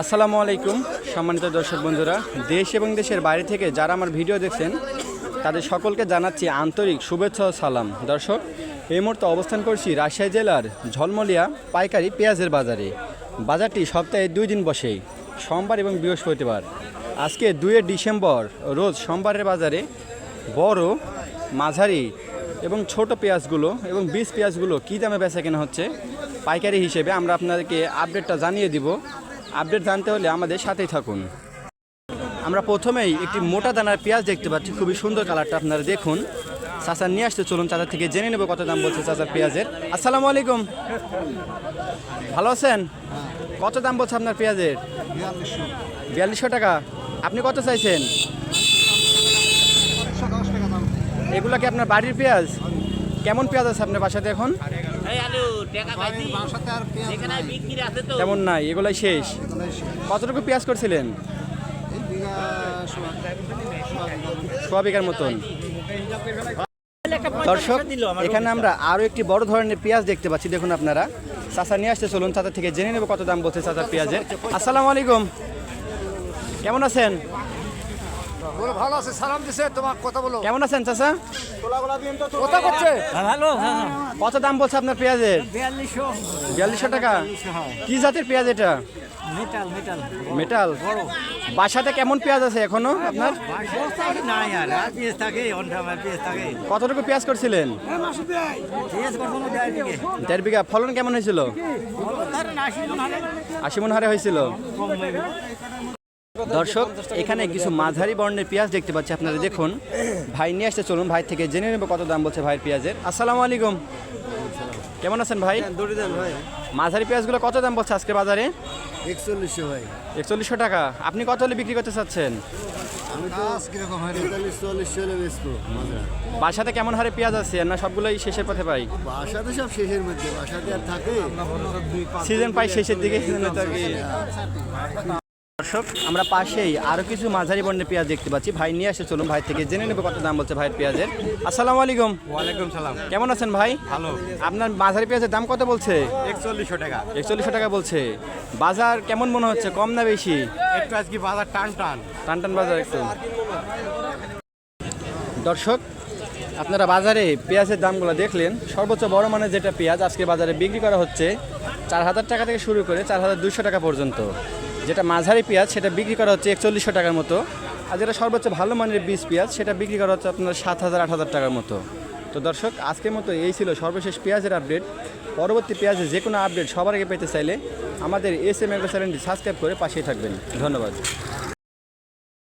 আসসালামু আলাইকুম, সম্মানিত দর্শক বন্ধুরা। দেশ এবং দেশের বাইরে থেকে যারা আমার ভিডিও দেখছেন, তাদের সকলকে জানাচ্ছি আন্তরিক শুভেচ্ছা সালাম। দর্শক, এই মুহূর্তে অবস্থান করছি রাজশাহী জেলার ঝলমলিয়া পাইকারি পেঁয়াজের বাজারে। বাজারটি সপ্তাহে দুই দিন বসে সোমবার এবং বৃহস্পতিবার। আজকে দুয়ে ডিসেম্বর, রোজ সোমবারের বাজারে বড়, মাঝারি এবং ছোট পেঁয়াজগুলো এবং বীজ পেঁয়াজগুলো কী দামে বেচা কেনা হচ্ছে, পাইকারি হিসেবে আমরা আপনাদেরকে আপডেটটা জানিয়ে দিব। আপডেট জানতে হলে আমাদের সাথেই থাকুন। আমরা প্রথমেই একটি মোটা দানার পেঁয়াজ দেখতে পাচ্ছি। খুবই সুন্দর কালারটা আপনারা দেখুন। চাচা নিয়ে আসতে চলুন, চাচা থেকে জেনে নেব কত দাম বলছে চাচার পেঁয়াজের। আসসালামু আলাইকুম। ভালো আছেন? কত দাম বলছে আপনার পেঁয়াজের? বিয়াল্লিশশো টাকা। আপনি কত চাইছেন? এগুলো কি আপনার বাড়ির পেঁয়াজ? কেমন পেঁয়াজ আছে আপনার বাসাতে এখন? এই আলু টাকা পাইছি এখানে বিক্রি আছে তো। তেমন নাই এগুলাই শেষ। কতটুকু পেঁয়াজ করছিলেন? সোয়া বিঘার মতন। দর্শক এখানে আমরা আরও একটি বড় ধরনের পেঁয়াজ দেখতে পাচ্ছি দেখুন আপনারা। চাচা নিয়ে আসতে চলুন চাচা থেকে জেনে নেব কত দাম বলছে চাচার পেঁয়াজের। আসসালামু আলাইকুম। কেমন আছেন? বলো ভালো আছে সালাম দিছে তোমার কথা বলো। কেমন আছেন চাচা? কথা করছে? ভালো কত দাম বলছে আপনার পেঁয়াজের? বিয়াল্লিশশো। টাকা? কি জাতের পেঁয়াজ এটা? Metal metal. মেটাল। বাসাতে কেমন পেঁয়াজ আছে এখনও আপনার? কতটুকু পেঁয়াজ করছিলেন? দেড় বিঘা। ফলন কেমন হয়েছিল? আশি হারে। মন হারে হয়েছিল। দর্শক এখানে কিছু মাঝারি বর্ণের পেঁয়াজ দেখতে পাচ্ছি আপনারা দেখুন। ভাই নিয়ে আসতে চলুন ভাই থেকে জেনে নেব কত দাম বলছে ভাইয়ের পেঁয়াজের। আসসালামু আলাইকুম। কেমন আছেন ভাই? ভাই। মাঝারি পেঁয়াজগুলো কত দাম বলছে আজকে বাজারে? একচল্লিশশো ভাই। একচল্লিশশো টাকা। আপনি কত হলে বিক্রি করতে চাচ্ছেন? হয় বাসাতে কেমন হারে পেঁয়াজ আছে? না সবগুলোই শেষের পথে পাই? বাসাতে সব শেষের মধ্যে বাসাতে আর থাকে। সিজন পাই শেষের দিকে সিজনে তো আর কি দর্শক আমরা পাশেই আরও কিছু মাঝারি বর্ণের পেঁয়াজ দেখতে পাচ্ছি। ভাই নিয়ে আসে চলুন ভাই থেকে জেনে নেব কত দাম বলছে ভাইয়ের পেঁয়াজের। আসসালামু আলাইকুম। ওয়ালাইকুম সালাম। কেমন আছেন ভাই? ভালো। আপনার মাঝারি পেঁয়াজের দাম কত বলছে? একচল্লিশশো টাকা। একচল্লিশশো টাকা বলছে। বাজার কেমন মনে হচ্ছে কম না বেশি? একটু আজকে বাজার টান টান। টান টান বাজার একটু। দর্শক আপনারা বাজারে পেঁয়াজের দামগুলো দেখলেন। সর্বোচ্চ বড় মানের যেটা পেঁয়াজ আজকে বাজারে বিক্রি করা হচ্ছে চার হাজার টাকা থেকে শুরু করে চার হাজার দুশো টাকা পর্যন্ত। যেটা মাঝারি পেঁয়াজ, সেটা বিক্রি করা হচ্ছে একচল্লিশশো টাকার মতো। আর যেটা সর্বোচ্চ ভালো মানের বীজ পেঁয়াজ, সেটা বিক্রি করা হচ্ছে আপনার সাত হাজার, আট হাজার টাকার মতো। তো দর্শক, আজকের মতো এই ছিল সর্বশেষ পেঁয়াজের আপডেট। পরবর্তী পেঁয়াজের যে কোনো আপডেট সবার আগে পেতে চাইলে আমাদের এস এম এগ্রো চ্যানেলটি সাবস্ক্রাইব করে পাশেই থাকবেন। ধন্যবাদ।